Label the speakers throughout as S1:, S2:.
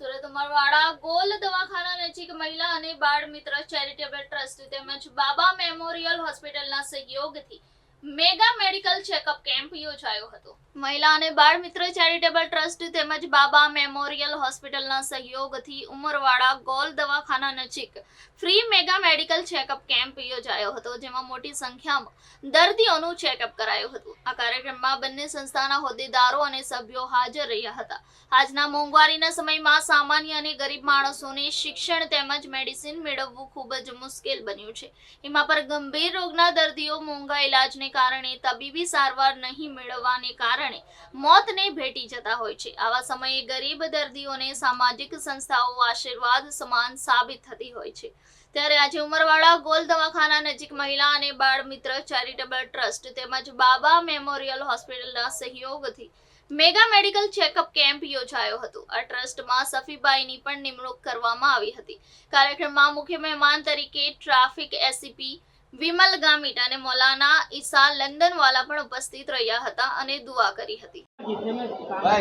S1: સુરત ઉમરવાડા ગોલ દવાખાના નજીક મહિલા અને બાળ મિત્ર ચેરિટેબલ ટ્રસ્ટ તેમજ બાબા મેમોરિયલ હોસ્પિટલના સહયોગથી મેગા મેડિકલ ચેકઅપ કેમ્પ યોજાયો હતો. મહિલા અને બાળ મિત્ર ચેરિટેબલ ટ્રસ્ટ તેમજ બાબા મેમોરિયલ હોસ્પિટલના સહયોગથી ઉમરવાડા ગોલ દવાખાના નજીક free mega medical checkup camp યોજાયો હતો, જેમાં મોટી સંખ્યામાં દર્દીઓનું ચેકઅપ કરાયું હતું. આ કાર્યક્રમમાં બંને સંસ્થાના હોદ્દેદારો અને સભ્યો હાજર રહ્યા હતા. આજના મોંઘવારીના સમયમાં સામાન્ય અને ગરીબ માણસોને શિક્ષણ તેમજ મેડિસિન મેળવવું ખૂબ જ મુશ્કેલ બન્યું છે. એમાં પર ગંભીર રોગના દર્દીઓ, મોંઘા ઇલાજને કારણે તબીબી સારવાર નહીં મેળવવાને કારણે મોતને ભેટી જતા હોય છે. આવા સમયે ગરીબ દર્દીઓને સામાજિક સંસ્થાઓ આશીર્વાદ સમાન સાબિત થતી હોય છે. ત્યારે આજે ઉમરવાડા ગોલ દવાખાના નજીક મહિલા અને બાળ મિત્ર ચેરિટેબલ ટ્રસ્ટ તેમજ બાબા મેમોરિયલ હોસ્પિટલના સહયોગથી મેગા મેડિકલ ચેકઅપ કેમ્પ યોજાયો હતો. આ ટ્રસ્ટમાં સફીબાઈની પણ નિમણૂક કરવામાં આવી હતી. કાર્યક્રમમાં મુખ્ય મહેમાન તરીકે ટ્રાફિક એસીપી વિમલ ગામિત અને મૌલાના ઈસા લંદનવાલા પણ ઉપસ્થિત રહ્યા હતા અને દુઆ કરી હતી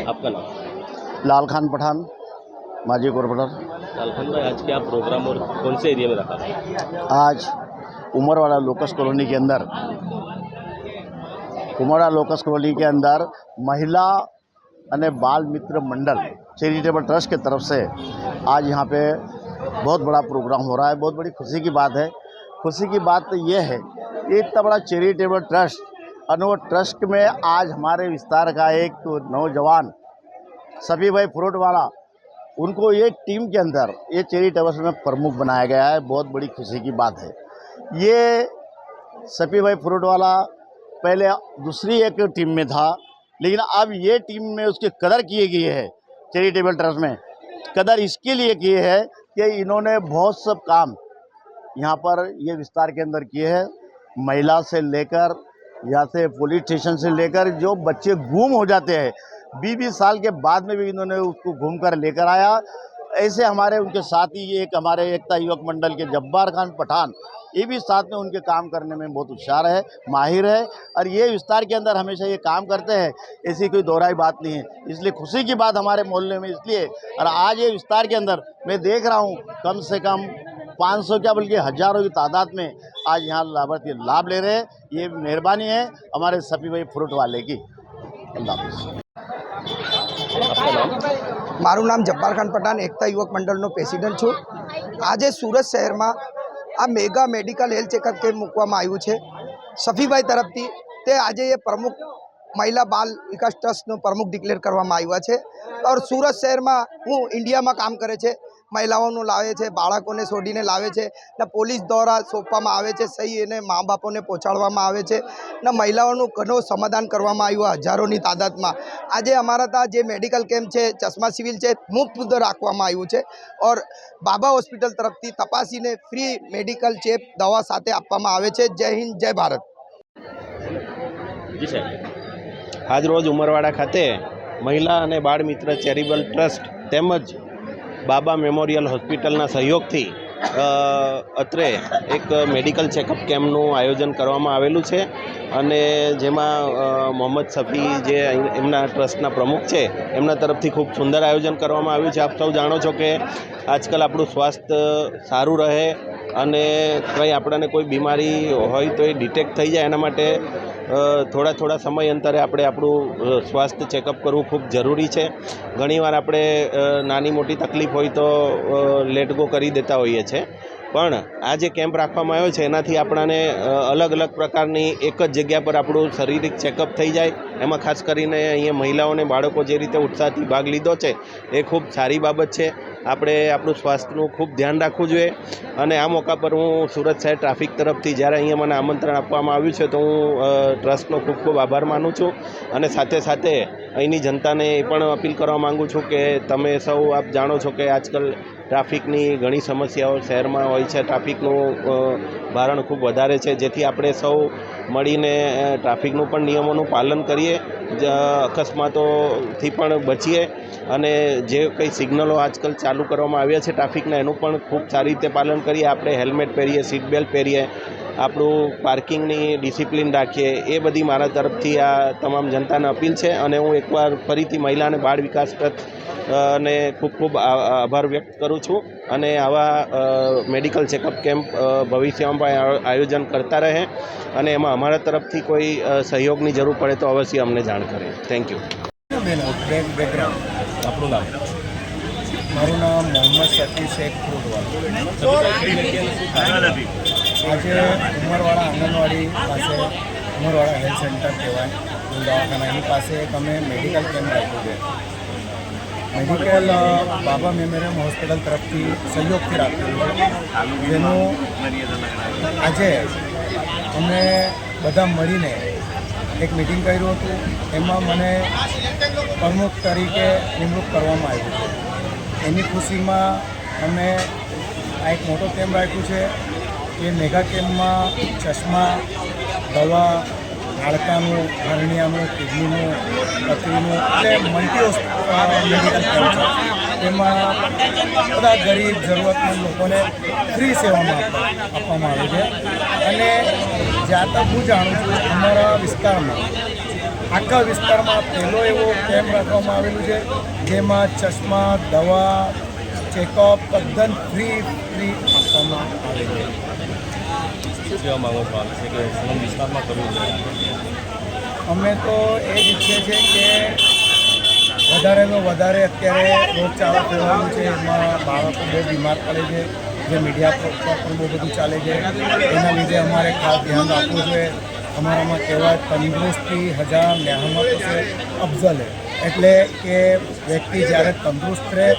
S2: आपका नाम
S3: लाल खान पठान माजी कॉरपोरेटर
S2: लालखन भाई आज क्या प्रोग्राम और कौन से एरिया में रखा
S3: आज उमरवाड़ा लोकस कॉलोनी के अंदर उमरवाड़ा लोकस कॉलोनी के अंदर महिला અને बाल मित्र मंडल चैरिटेबल ट्रस्ट की तरफ से आज यहाँ पे बहुत बड़ा प्रोग्राम हो रहा है बहुत बड़ी खुशी की बात है खुशी की बात तो ये है कि इतना बड़ा चैरिटेबल ट्रस्ट वो ट्रस्ट में आज हमारे विस्तार का एक तो नौजवान, सभी भाई फ्रूट वाला, उनको ये टीम के अंदर, ये चैरिटेबल में प्रमुख बनाया गया है, बहुत बड़ी खुशी की बात है। ये सपी भाई फ्रूट वाला, पहले दूसरी एक टीम में था, लेकिन अब ये टीम में उसकी कदर किए गई है चैरिटेबल ट्रस्ट में, कदर इसके लिए किए है कि इन्होंने बहुत सब काम यहाँ पर ये विस्तार के अंदर किए हैं। महिला से लेकर या से पुलिस स्टेशन से लेकर जो बच्चे गुम हो जाते हैं। बीस बीस साल के बाद में भी इन्होंने उसको घूम कर लेकर आया। ऐसे हमारे उनके साथ ही एक हमारे एकता युवक मंडल के जब्बार खान पठान, ये भी साथ में उनके काम करने में बहुत उत्साह है, माहिर है। और ये विस्तार के अंदर हमेशा ये काम करते हैं, ऐसी कोई दोहराई बात नहीं है। इसलिए खुशी की बात हमारे मोहल्ले में इसलिए, और आज ये विस्तार के अंदर मैं देख रहा हूँ, कम से कम 500 क्या बल्कि हजारों की तादाद में आज यहाँ लाभार्थी लाभ ले रहे हैं ये मेहरबानी है हमारे सफी भाई फ्रूट वाले की अल्लाह हाफिज़
S2: आपका नाम
S4: મારું નામ જબ્બાર ખાન પઠાણ એકતા યુવક મંડળનો પ્રેસિડન્ટ છું આજે સુરત શહેરમાં આ mega medical health checkup camp મૂકવામાં આવ્યું છે સફીભાઈ તરફથી તે આજે એ પ્રમુખ મહિલા બાલ વિકાસ ટ્રસ્ટનો પ્રમુખ ડિક્લેર કરવામાં આવ્યા છે ઓર સુરત શહેરમાં હું ઇન્ડિયામાં કામ કરે છે મહિલાઓનું લાવે છે, બાળકોને શોધીને લાવે છે ને પોલીસ દ્વારા સોંપવામાં આવે છે, સહી એને મા બાપોને પહોંચાડવામાં આવે છે ને મહિલાઓનું ઘણું સમાધાન કરવામાં આવ્યું હજારોની તાદાદમાં. આજે અમારા ત્યાં જે મેડિકલ કેમ્પ છે, ચશ્મા સિવિલ છે મુફત રાખવામાં આવ્યું છે ઓર બાબા હોસ્પિટલ તરફથી તપાસીને ફ્રી મેડિકલ ચેપ દવા સાથે આપવામાં આવે છે. જય હિન્દ, જય ભારત.
S2: આજ
S5: રોજ ઉમરવાડા ખાતે મહિલા અને બાળ મિત્ર ચેરિબલ ટ્રસ્ટ તેમજ બાબા મેમોરિયલ હોસ્પિટલના સહયોગથી અત્રે એક મેડિકલ ચેકઅપ કેમ્પનું આયોજન કરવામાં આવેલું છે. અને જેમાં મોહમ્મદ સફી જે એમના ટ્રસ્ટના પ્રમુખ છે, એમના તરફથી ખૂબ સુંદર આયોજન કરવામાં આવ્યું છે. આપ સૌ જાણો છો કે આજકાલ આપણું સ્વાસ્થ્ય સારું રહે અને કંઈ આપણને કોઈ બીમારી હોય તો એ ડિટેક્ટ થઈ જાય એના માટે થોડા થોડા સમય અંતરે આપણે આપણું સ્વાસ્થ્ય ચેકઅપ કરવું ખૂબ જરૂરી છે. ઘણીવાર આપણે નાની મોટી તકલીફ હોય તો લેટગો કરી દેતા હોઈએ છીએ પણ આ જે કેમ્પ રાખવામાં આવ્યો છે, એનાથી આપણાને અલગ અલગ પ્રકારની એક જ જગ્યા પર આપણું શારીરિક ચેકઅપ થઈ જાય. એમાં ખાસ કરીને અહીંયા મહિલાઓને બાળકો જે રીતે ઉત્સાહથી ભાગ લીધો છે, એ ખૂબ સારી બાબત છે. આપણે આપણું સ્વાસ્થ્યનું ખૂબ ધ્યાન રાખવું જોઈએ. અને આ મોકા પર હું સુરત શહેર ટ્રાફિક તરફથી જ્યારે અહીંયા મને આમંત્રણ આપવામાં આવ્યું છે, તો હું ટ્રસ્ટનો ખૂબ ખૂબ આભાર માનું છું. અને સાથે સાથે અહીંની જનતાને એ પણ અપીલ કરવા માગું છું કે તમે સૌ આપ જાણો છો કે આજકાલ ટ્રાફિકની ઘણી સમસ્યાઓ શહેરમાં હોય છે. ટ્રાફિકનું ભારણ ખૂબ વધારે છે. જેથી આપણે સૌ મળીને ટ્રાફિકનું પણ નિયમોનું પાલન કરીએ. જ, અકસ્માતોથી પણ બચીએ. અને જે કંઈ સિગ્નલો આજકાલ ચાલુ કરવામાં આવ્યા છે ટ્રાફિકના, એનું પણ ખૂબ સારી રીતે પાલન કરીએ. આપણે હેલ્મેટ પહેરીએ, સીટ બેલ્ટ પહેરીએ. આપણું પાર્કિંગની ડિસિપ્લિન રાખીએ. એ બધી મારા તરફથી આ તમામ જનતાને અપીલ છે. અને હું એકવાર ફરીથી મહિલા અને બાળ વિકાસ ટ્રસ્ટ અને ખૂબ ખૂબ આભાર વ્યક્ત કરું છું. અને આવા મેડિકલ ચેકઅપ કેમ્પ ભવિષ્યમાં પણ આયોજન કરતા રહે. અને એમાં અમારા તરફથી કોઈ સહયોગની જરૂર પડે તો અવશ્ય અમને જાણ કરે થેન્ક યુ
S2: આપણું નામ?
S6: મારું નામ મોહમ્મદ શફી શેખ ફ્રૂટવાલા આજે ઉમરવાડા આંગણવાડી પાસે ઉમરવાડા હેલ્થ સેન્ટર કહેવાય. દવાખાના. એની પાસે એક અમે મેડિકલ કેમ્પ રાખ્યું છે. મેડિકલ બાબા મેમોરિયમ હોસ્પિટલ તરફથી સહયોગથી રાખેલું છે. જેનું આજે અમે બધા મળીને એક મિટિંગ કર્યું હતું. એમાં મને પ્રમુખ તરીકે નિમણૂક કરવામાં આવ્યું છે. એની ખુશીમાં અમે આ એક મોટો કેમ્પ રાખ્યું છે. એ મેગા કેમ્પમાં ચશ્મા, દવા હાડકાનું હરણિયાનું કિડનીનું પથરીનું એટલે મલ્ટી મેડિકલ કેમ્પ છે. એમાં બધા ગરીબ, જરૂરતમંદ લોકોને ફ્રી સેવામાં આપવામાં આવે છે. અને જ્યાં તક હું જાણું છું, અમારા વિસ્તારમાં, આખા વિસ્તારમાં પહેલો એવો કેમ્પ રાખવામાં આવેલું છે, જેમાં ચશ્મા, દવા, ચેકઅપ, તદ્દન ફ્રી ફ્રી આપવામાં આવે છે.
S2: શું કહેવા છો આ છે કે સમગ્ર વિસ્તારમાં કરવું જોઈએ.
S6: અમે તો એ જ ઈચ્છીએ છીએ કે વધારેમાં વધારે અત્યારે રોગચાળો ફેલાયેલું છે. એમાં બાળકો બહુ બીમાર પડે છે. જે મીડિયા પર પણ બહુ બધું ચાલે છે. એના લીધે અમારે ખાસ ધ્યાન રાખવું જોઈએ અમારામાં કહેવાય તંદુરસ્તી હજાર નેહમત છે. અફઝલ. એટલે કે વ્યક્તિ જ્યારે તંદુરસ્ત રહે,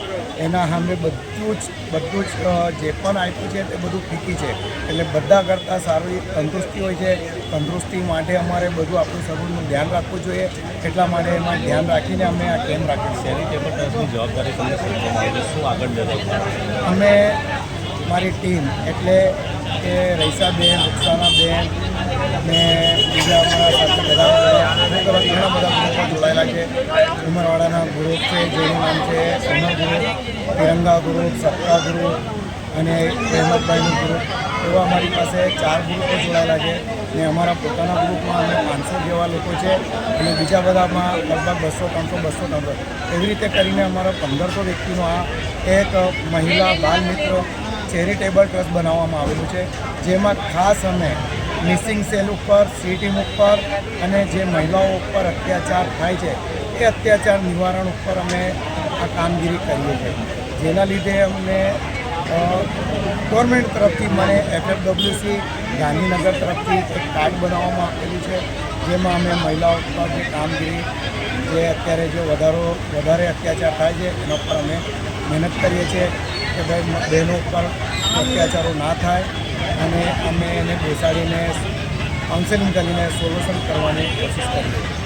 S6: એના સામે બધું જ બધું જ જે પણ આપ્યું છે તે બધું ફીકી છે. એટલે બધા કરતાં સારી તંદુરસ્તી હોય છે. તંદુરસ્તી માટે અમારે બધું આપણું શરીરનું ધ્યાન રાખવું જોઈએ. એટલા માટે એમાં ધ્યાન રાખીને અમે આ કેમ્પ રાખીએ છીએ.
S2: ટેબલ ટ્રસ્ટની જવાબદારી તમને છે? શું આગળ જવાનું
S6: અમે મારી ટીમ એટલે કે રૈસાબેન રૂક્ષાનાબેન ને બીજા અમારા સાથે બધા બધા બધા જોડાયેલા છે. ઉમરવાડાના ગ્રુપ છે, જેનું નામ છે Samar group Tiranga group Satta group અને અહેમદભાઈનું ગ્રુપ એવા અમારી પાસે ચાર ગ્રુપો જોડાયેલા છે ને અમારા પોતાના ગ્રુપમાં અમે પાંચસો જેવા લોકો છે અને બીજા બધામાં લગભગ બસો, ત્રણસો બસો, ત્રણસો. એવી રીતે કરીને અમારા પંદરસો વ્યક્તિનો આ એક મહિલા બાલ મિત્ર ચેરિટેબલ ટ્રસ્ટ બનાવવામાં આવેલું છે, જેમાં ખાસ અમે મિસિંગ સેલ ઉપર સી ઉપર અને જે મહિલાઓ ઉપર અત્યાચાર થાય છે, એ અત્યાચાર નિવારણ ઉપર અમે આ કામગીરી કરીએ છીએ. જેના લીધે અમને ગવર્મેન્ટ તરફથી મને એફએફડબ્લ્યુસી ગાંધીનગર તરફથી એક કાર્ડ બનાવવામાં આપેલું છે, જેમાં અમે મહિલાઓ પર જે કામગીરી, જે અત્યારે જો વધારો, વધારે અત્યાચાર થાય છે, એના ઉપર અમે મહેનત કરીએ છીએ કે ભાઈ, બહેનો ઉપર અત્યાચારો ના થાય. અને અમે એને બેસાડીને કાઉન્સેલિંગ કરીને સોલ્યુશન કરવાની કોશિશ છીએ